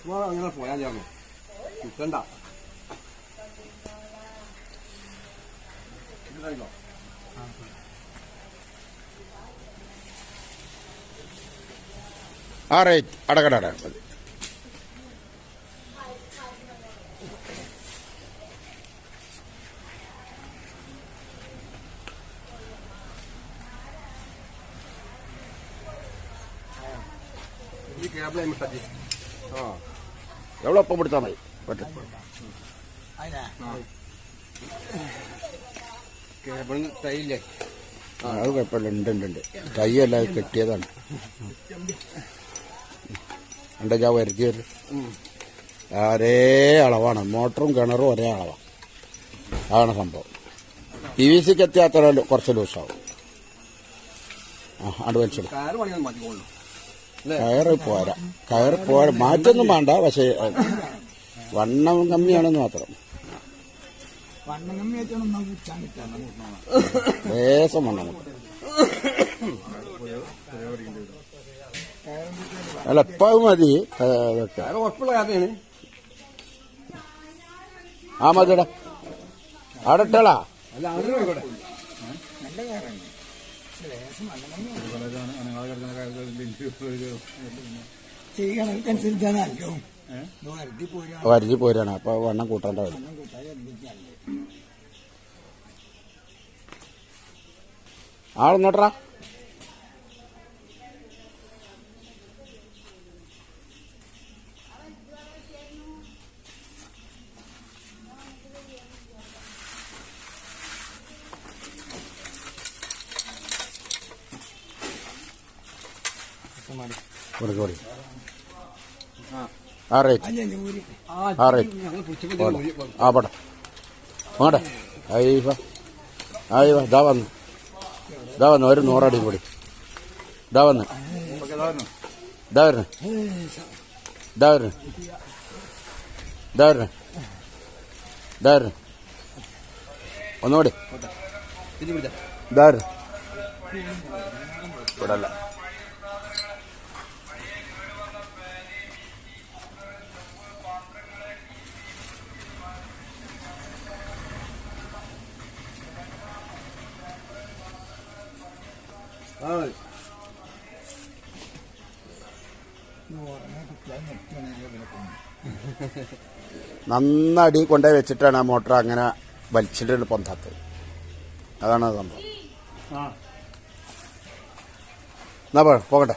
ഉസ്മാൻ അങ്ങനെ പോയാൽ ചേർന്നു കിട്ടണ്ട ഇത് കഴിഞ്ഞോ? ആ റേറ്റ് അടക്കട മതി ഈ കേബിൾ അയിമിട്ടു ആ എവിടെ ഒപ്പം പിടിച്ചാൽ മതി? തൈയില്ലേ? ആ, അത് കുഴപ്പമില്ല. ഉണ്ട് ഉണ്ട് ഉണ്ട്. അത് കെട്ടിയതാണ്. എന്താ ഞാൻ വരുത്തി വരും ഒരേ അളവാണ്. മോട്ടറും കിണറും ഒരേ അളവാണ് അതാണ് സംഭവം. പി വി സിക്ക് എത്തിയാത്ര കുറച്ച് ലൂസാവും ആ വലിച്ചിടും കയറ് പോരാ. കയറി പോരാ. മാറ്റൊന്നും വേണ്ട. പക്ഷേ വണ്ണം കമ്മിയാണെന്ന് മാത്രം. ലേസം വണ്ണം. അല്ല ഇപ്പൊ മതി. ഇതൊക്കെ. ആ മതിടാ അവിടെ ഇട്ടാളാ. അല്ല അങ്ങനെ വരുതി പോരാണ്. അപ്പൊ വണ്ണം കൂട്ടേണ്ട വരും. കൂട്ടാതെ എന്തൊക്കെയല്ലേ ആളെന്നോട്ടാ കൊടുക്ക് കൊടുക്ക്. ആ റേറ്റ്. ആ റേറ്റ്. ആ പട അങ്ങോട്ടെ അയ്യ അയ്യ ഇതാ വന്നു. ഇതാ വന്നു ഒരു നൂറടി കൂടി. ഇതാ വന്ന്. ഇതാ വരുന്നു ഇതാ വരുന്നു ഇതാ വരുന്നു ഇതാ വരുന്നു ഒന്നുകൂടി ഇത് വരുന്നു ഇവിടെ അല്ല ആ നന്നടി കൊണ്ടേ വെച്ചിട്ടാണ് ആ മോട്ടർ അങ്ങനെ വലിച്ചിട്ടുണ്ട് പൊന്താത്ത് അതാണ് അത് സംഭവം. എന്നാ പോകട്ടെ.